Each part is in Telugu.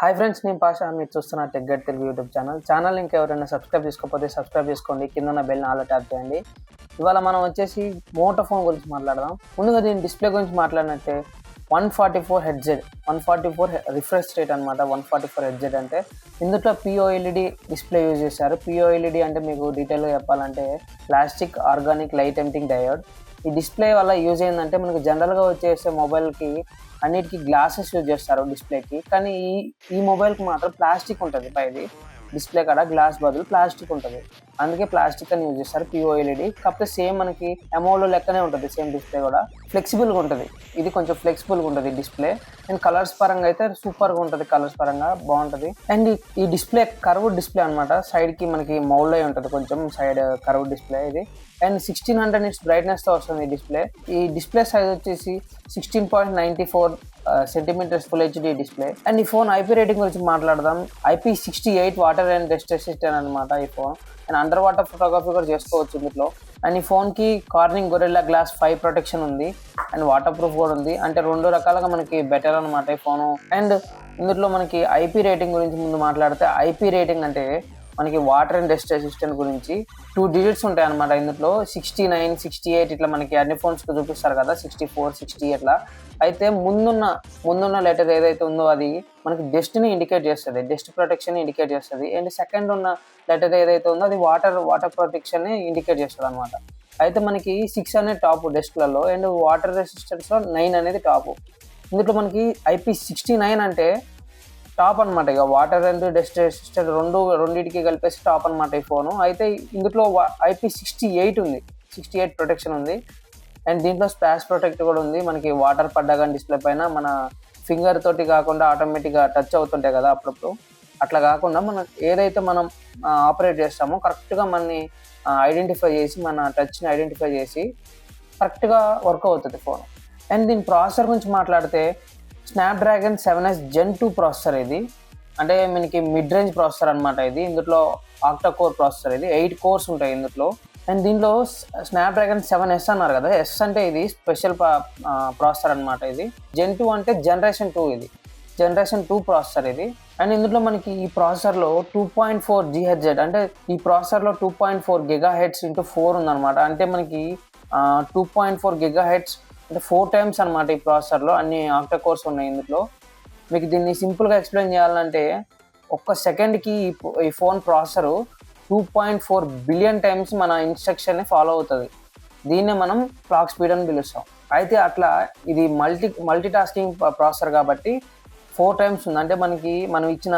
హాయ్ ఫ్రెండ్స్ నేను పాషా. మీరు చూస్తున్న tech guide Telugu YouTube channel channel ఇంకెవరైనా సబ్స్క్రైబ్ చేసుకోకపోతే సబ్స్క్రైబ్ చేసుకోండి. కింద ఉన్న బెల్ ఆల్ ట్యాప్ చేయండి. ఇవాళ మనం వచ్చేసి మోటో ఫోన్ గురించి మాట్లాడదాం. ముందుగా దీని డిస్ప్లే గురించి మాట్లాడినట్టే one forty four hedged one forty four refresh rate అనమాట వన్ ఫార్టీ ఫోర్ హెడ్జెడ్ అంటే ఇందులో పిఓఎల్ఈడి డిస్ప్లే యూజ్ చేశారు. పిఓఎల్ఈడి అంటే మీకు డీటెయిల్గా చెప్పాలంటే plastic organic light emitting diode ఈ డిస్ప్లే వల్ల యూజ్ ఏంటంటే మనకు జనరల్గా వచ్చేసే మొబైల్కి అన్నిటికీ గ్లాసెస్ యూజ్ చేస్తారు డిస్ప్లేకి. కానీ ఈ ఈ మొబైల్కి మాత్రం ప్లాస్టిక్ ఉంటుంది పైది. డిస్ప్లే కాడ గ్లాస్ బదులు ప్లాస్టిక్ ఉంటుంది. అందుకే ప్లాస్టిక్ అని యూజ్ చేస్తారు పిఓఎల్ఈడి కాకపోతే సేమ్ మనకి ఎమోలో లెక్కనే ఉంటుంది సేమ్ డిస్ప్లే కూడా. ఫ్లెక్సిబుల్గా ఉంటుంది. ఇది కొంచెం ఫ్లెక్సిబుల్గా ఉంటుంది డిస్ప్లే అండ్ కలర్స్ పరంగా అయితే సూపర్గా ఉంటుంది కలర్స్ పరంగా బాగుంటుంది. అండ్ ఈ- డిస్ప్లే కర్వ్ డిస్ప్లే అనమాట సైడ్కి మనకి మౌల్డ్ అయి ఉంటుంది కొంచెం సైడ్ కర్వ్ డిస్ప్లే ఇది. అండ్ సిక్స్టీన్ హండ్రెడ్ ఇట్స్ బ్రైట్నెస్తో వస్తుంది ఈ డిస్ప్లే ఈ డిస్ప్లే సైజ్ వచ్చేసి sixteen point ninety four centimetres full HD display and ఈ ఫోన్ ఐపీ రేటింగ్ గురించి మాట్లాడదాం. IP sixty eight water and rest resistant అనమాట ఈ phone and under water photography కూడా చేసుకోవచ్చు ఇందులో. అండ్ ఈ ఫోన్కి Corning Gorilla glass five protection ఉంది. అండ్ వాటర్ ప్రూఫ్ కూడా ఉంది. అంటే రెండు రకాలుగా మనకి బెటర్ అనమాట ఈ ఫోను అండ్ ఇందులో మనకి ఐపీ రేటింగ్ గురించి ముందు మాట్లాడితే ఐపీ రేటింగ్ అంటే మనకి వాటర్ అండ్ డస్ట్ అసిస్టెంట్ గురించి టూ డిజిట్స్ ఉంటాయి అనమాట ఇందులో. సిక్స్టీ నైన్ సిక్స్టీ ఎయిట్ ఇట్లా మనకి అన్ని ఫోన్స్ చూపిస్తారు కదా సిక్స్టీ ఫోర్ సిక్స్టీ ఇట్లా అయితే ముందున్న ముందున్న లెటర్ ఏదైతే ఉందో అది మనకి డస్ట్ని ఇండికేట్ చేస్తుంది. డస్ట్ ప్రొటెక్షన్ ఇండికేట్ చేస్తుంది. అండ్ సెకండ్ ఉన్న లెటర్ ఏదైతే ఉందో అది వాటర్ వాటర్ ప్రొటెక్షన్ ఇండికేట్ చేస్తుంది అనమాట అయితే మనకి సిక్స్ అనేది టాప్ డెస్క్లలో అండ్ వాటర్ రెసిస్టెన్స్లో నైన్ అనేది టాప్ ఇందులో మనకి ఐపీ సిక్స్టీ నైన్ అంటే టాప్ అనమాట ఇక వాటర్ అండ్ డస్ట్ రెసిస్టెంట్ రెండు రెండింటికి కలిపేసి టాప్ అనమాట ఈ ఫోను అయితే ఇందులో ఐపీ సిక్స్టీ ఎయిట్ ఉంది. సిక్స్టీ ఎయిట్ ప్రొటెక్షన్ ఉంది. అండ్ దీంట్లో స్పాష్ ప్రొటెక్ట్ కూడా ఉంది. మనకి వాటర్ పడ్డా కానీ డిస్ప్లే పైన మన ఫింగర్ తోటి కాకుండా ఆటోమేటిక్గా టచ్ అవుతుంటాయి కదా అప్పుడప్పుడు. అట్లా కాకుండా మనం ఏదైతే మనం ఆపరేట్ చేస్తామో కరెక్ట్గా మనని ఐడెంటిఫై చేసి మన టచ్ని ఐడెంటిఫై చేసి కరెక్ట్గా వర్క్ అవుతుంది ఫోన్ అండ్ దీని ప్రాసెసర్ గురించి మాట్లాడితే Snapdragon seven S Gen two processor ఇది. అంటే మనకి మిడ్ రేంజ్ ప్రాసెసర్ అనమాట ఇది. ఇందులో ఆక్టా కోర్ ప్రాసెసర్ ఇది. ఎయిట్ కోర్స్ ఉంటాయి ఇందులో. అండ్ దీంట్లో స్నాప్డ్రాగన్ సెవెన్ ఎస్ అన్నారు కదా. ఎస్ అంటే ఇది స్పెషల్ ప్రాసెసర్ అనమాట ఇది. జెన్ టూ అంటే జనరేషన్ టూ ఇది. జనరేషన్ టూ ప్రాసెసర్ ఇది. అండ్ ఇందులో మనకి ఈ ప్రాసెసర్లో టూ పాయింట్ ఫోర్ జిహెచ్జెడ్ అంటే ఈ ప్రాసెసర్లో two point four gigahertz into four ఉందన్నమాట. అంటే మనకి two point four gigahertz అంటే ఫోర్ టైమ్స్ అనమాట ఈ ప్రాసెసర్లో. అన్ని ఆక్టా కోర్స్ ఉన్నాయి ఇందులో. మీకు దీన్ని సింపుల్గా ఎక్స్ప్లెయిన్ చేయాలంటే ఒక్క సెకండ్కి ఈ ఈ phone processor two point four billion times మన ఇన్స్ట్రక్షన్ని ఫాలో అవుతుంది. దీన్నే మనం క్లాక్ స్పీడ్ అని పిలుస్తాం. అయితే అట్లా ఇది మల్టీ మల్టీ టాస్కింగ్ ప్రాసెసర్ కాబట్టి ఫోర్ టైమ్స్ ఉంది. అంటే మనకి మనం ఇచ్చిన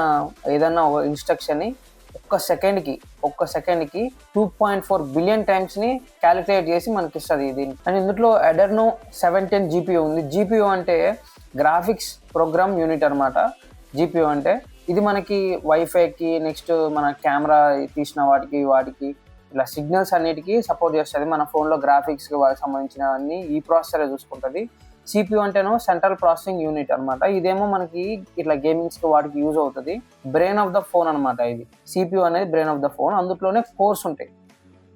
ఏదైనా ఒక ఇన్స్ట్రక్షన్ని ఒక్క సెకండ్కి ఒక్క సెకండ్కి టూ పాయింట్ ఫోర్ బిలియన్ టైమ్స్ని క్యాలిక్యులేట్ చేసి మనకి ఇస్తుంది ఇది. అండ్ ఇందులో ఎడర్నో సెవెన్ టెన్ జీపీయూ ఉంది. జీపీయూ అంటే గ్రాఫిక్స్ ప్రోగ్రామ్ యూనిట్ అనమాట జీపీయూ అంటే ఇది మనకి వైఫైకి నెక్స్ట్ మన కెమెరా తీసిన వాటికి వాటికి ఇట్లా సిగ్నల్స్ అన్నిటికీ సపోర్ట్ చేస్తుంది. మన ఫోన్లో గ్రాఫిక్స్కి సంబంధించిన అన్ని ఈ ప్రాసెసరే చూసుకుంటుంది. సిపియూ అంటేనో సెంట్రల్ ప్రాసెసింగ్ యూనిట్ అనమాట ఇదేమో మనకి ఇట్లా గేమింగ్స్కి వాటికి యూజ్ అవుతుంది. బ్రెయిన్ ఆఫ్ ద ఫోన్ అనమాట ఇది. సిపియూ అనేది బ్రెయిన్ ఆఫ్ ద ఫోన్ అందులోనే కోర్స్ ఉంటాయి.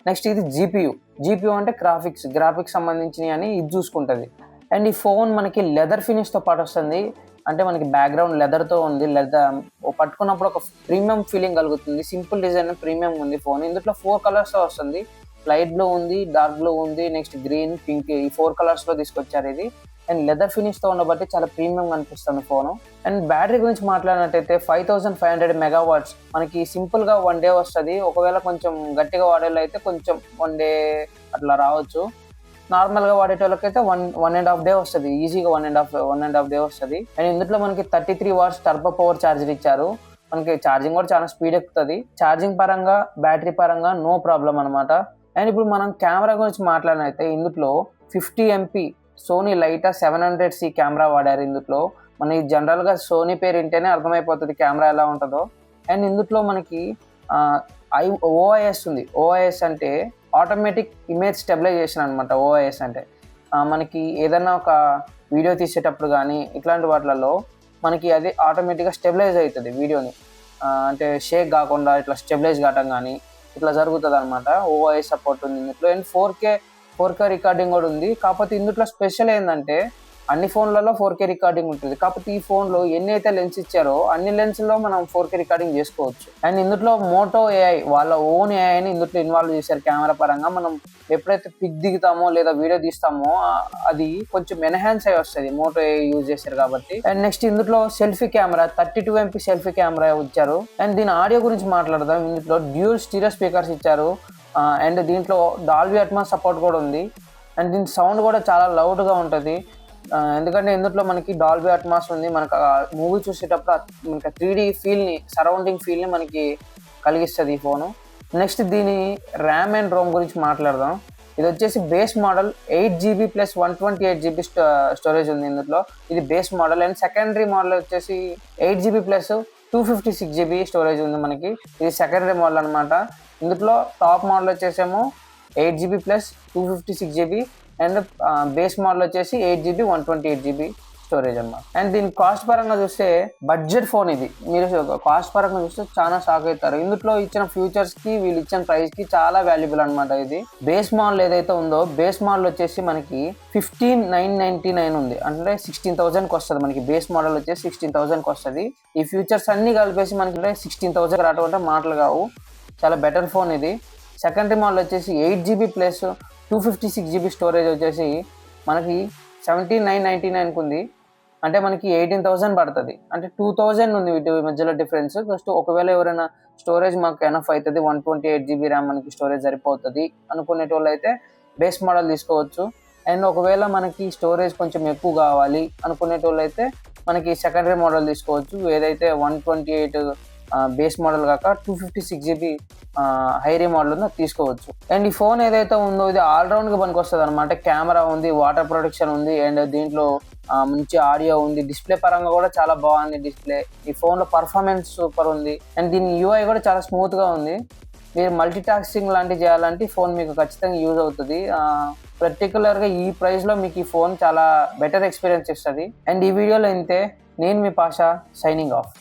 నెక్స్ట్ ఇది జీపీయూ జీపీయూ అంటే గ్రాఫిక్స్ గ్రాఫిక్స్ సంబంధించినవి అని ఇది చూసుకుంటుంది. అండ్ ఈ ఫోన్ మనకి లెదర్ ఫినిష్తో పాటు వస్తుంది. అంటే మనకి బ్యాక్గ్రౌండ్ లెదర్తో ఉంది. లెదర్ పట్టుకున్నప్పుడు ఒక ప్రీమియం ఫీలింగ్ కలుగుతుంది. సింపుల్ డిజైన్ ప్రీమియం ఉంది ఫోన్ ఇందులో ఫోర్ కలర్స్తో వస్తుంది. లైట్ బ్లూ ఉంది డార్క్ బ్లూ ఉంది నెక్స్ట్ గ్రీన్ పింక్ ఈ ఫోర్ కలర్స్లో తీసుకొచ్చారు ఇది. అండ్ లెదర్ ఫినిష్తో ఉండబట్టి చాలా ప్రీమియం అనిపిస్తుంది ఫోను. అండ్ బ్యాటరీ గురించి మాట్లాడినట్టయితే five thousand five hundred megawatts. మనకి సింపుల్గా వన్ డే వస్తుంది. ఒకవేళ కొంచెం గట్టిగా వాడేలో అయితే కొంచెం వన్ డే అట్లా రావచ్చు. నార్మల్గా వాడేటోళ్ళకైతే one one and half day వస్తుంది. ఈజీగా one and half one and half day వస్తుంది. అండ్ ఇందులో మనకి thirty three watts turbo power charger ఇచ్చారు. మనకి ఛార్జింగ్ కూడా చాలా స్పీడ్ ఎక్కుతుంది. ఛార్జింగ్ పరంగా బ్యాటరీ పరంగా నో ప్రాబ్లం అనమాట అండ్ ఇప్పుడు మనం కెమెరా గురించి మాట్లాడినైతే ఇందులో fifty MP Sony Lytia seven hundred C camera వాడారు ఇందులో మనకి జనరల్గా సోనీ పేరు వింటేనే అర్థమైపోతుంది కెమెరా ఎలా ఉంటుందో. అండ్ ఇందులో మనకి ఐ ఓఐఎస్ ఉంది. ఓఐఎస్ అంటే ఆటోమేటిక్ ఇమేజ్ స్టెబిలైజేషన్ అనమాట ఓఐఎస్ అంటే. మనకి ఏదైనా ఒక వీడియో తీసేటప్పుడు కానీ ఇట్లాంటి వాటిలలో మనకి అది ఆటోమేటిక్గా స్టెబిలైజ్ అవుతుంది వీడియోని అంటే షేక్ కాకుండా ఇట్లా స్టెబిలైజ్ కావటం కానీ ఇట్లా జరుగుతుంది అనమాట ఓఐఎస్ సపోర్ట్ ఉంది ఇందులో. And four K four K recording కూడా ఉంది. కాకపోతే ఇందులో స్పెషల్ ఏంటంటే అన్ని ఫోన్లలో ఫోర్ కే రికార్డింగ్ ఉంటుంది. కాకపోతే ఈ ఫోన్లో ఎన్ని అయితే లెన్స్ ఇచ్చారో అన్ని లెన్స్లో మనం ఫోర్ కే రికార్డింగ్ చేసుకోవచ్చు. అండ్ ఇందులో మోటో ఏఐ వాళ్ళ ఓన్ ఏఐని ఇందులో ఇన్వాల్వ్ చేశారు కెమెరా పరంగా. మనం ఎప్పుడైతే పిక్ దిగుతామో లేదా వీడియో తీస్తామో అది కొంచెం ఎన్హాన్స్ అయి వస్తుంది. మోటో ఏఐ యూజ్ చేశారు కాబట్టి. అండ్ నెక్స్ట్ ఇందులో selfie camera thirty two MP selfie camera ఇచ్చారు. అండ్ దీని ఆడియో గురించి మాట్లాడదాం. ఇందులో డ్యూల్ స్టీరియో స్పీకర్స్ ఇచ్చారు. అండ్ దీంట్లో డాల్బీ అట్మాస్ సపోర్ట్ కూడా ఉంది. అండ్ దీని సౌండ్ కూడా చాలా లౌడ్గా ఉంటుంది. ఎందుకంటే ఇందులో మనకి డాల్బీ అట్మాస్ ఉంది. మనకు మూవీ చూసేటప్పుడు మనకి త్రీ డీ ఫీల్ని సరౌండింగ్ ఫీల్ని మనకి కలిగిస్తుంది ఈ ఫోను నెక్స్ట్ దీని ర్యామ్ అండ్ రోమ్ గురించి మాట్లాడదాం. ఇది వచ్చేసి base model eight GB plus one twenty eight GB storage ఉంది ఇందులో. ఇది base model and secondary model వచ్చేసి eight GB plus two fifty six GB storage ఉంది మనకి. ఇది సెకండరీ మోడల్ అనమాట ఇందులో టాప్ మోడల్ వచ్చేసేమో eight GB plus two fifty six GB and base model వచ్చేసి eight GB one twenty eight GB storage అన్నమాట అండ్ దీని కాస్ట్ పరంగా చూస్తే బడ్జెట్ ఫోన్ ఇది. మీరు కాస్ట్ పరంగా చూస్తే చాలా షాక్ అవుతారు. ఇందులో ఇచ్చిన ఫ్యూచర్స్కి వీళ్ళు ఇచ్చిన ప్రైస్కి చాలా వాల్యుబుల్ అనమాట ఇది. బేస్ మోడల్ ఏదైతే ఉందో బేస్ మోడల్ వచ్చేసి మనకి ఫిఫ్టీన్ నైన్ నైన్టీ నైన్ ఉంది. అంటే సిక్స్టీన్ థౌసండ్కి వస్తుంది మనకి. బేస్ మోడల్ వచ్చేసి సిక్స్టీన్ థౌసండ్కి వస్తుంది ఈ ఫ్యూచర్స్ అన్ని కలిపేసి మనకి సిక్స్టీన్ థౌసండ్ రావడం అంటే మాటలు కావు. చాలా బెటర్ ఫోన్ ఇది. సెకండరీ మోడల్ వచ్చేసి eight GB plus two fifty six GB storage వచ్చేసి మనకి సెవెంటీన్ నైన్ నైంటీ నైన్కి ఉంది అంటే మనకి ఎయిటీన్ థౌసండ్ పడుతుంది. అంటే టూ థౌజండ్ ఉంది వీటి మధ్యలో డిఫరెన్స్ జస్ట్ ఒకవేళ ఎవరైనా స్టోరేజ్ మాకు ఎనఫ్ అవుతుంది one twenty eight GB RAM మనకి స్టోరేజ్ సరిపోతుంది అనుకునేటోళ్ళు అయితే బేస్ మోడల్ తీసుకోవచ్చు. అండ్ ఒకవేళ మనకి స్టోరేజ్ కొంచెం ఎక్కువ కావాలి అనుకునేటోళ్ళు అయితే మనకి సెకండరీ మోడల్ తీసుకోవచ్చు. ఏదైతే one twenty eight base model కాక two fifty six GB higher model ఉందో తీసుకోవచ్చు. అండ్ ఈ ఫోన్ ఏదైతే ఉందో ఇది ఆల్రౌండ్గా పనికి వస్తుంది అనమాట కెమెరా ఉంది వాటర్ ప్రొటెక్షన్ ఉంది అండ్ దీంట్లో మంచి ఆడియో ఉంది. డిస్ప్లే పరంగా కూడా చాలా బాగుంది డిస్ప్లే ఈ ఫోన్లో పర్ఫార్మెన్స్ సూపర్ ఉంది. అండ్ దీని యూఐ కూడా చాలా స్మూత్గా ఉంది. మీరు మల్టీ టాస్కింగ్ లాంటివి చేయాలంటే ఫోన్ మీకు ఖచ్చితంగా యూజ్ అవుతుంది. పర్టికులర్గా ఈ ప్రైస్లో మీకు ఈ ఫోన్ చాలా బెటర్ ఎక్స్పీరియన్స్ ఇస్తుంది. అండ్ ఈ వీడియోలో ఇంతే. నేను మీ పాషా సైనింగ్ ఆఫ్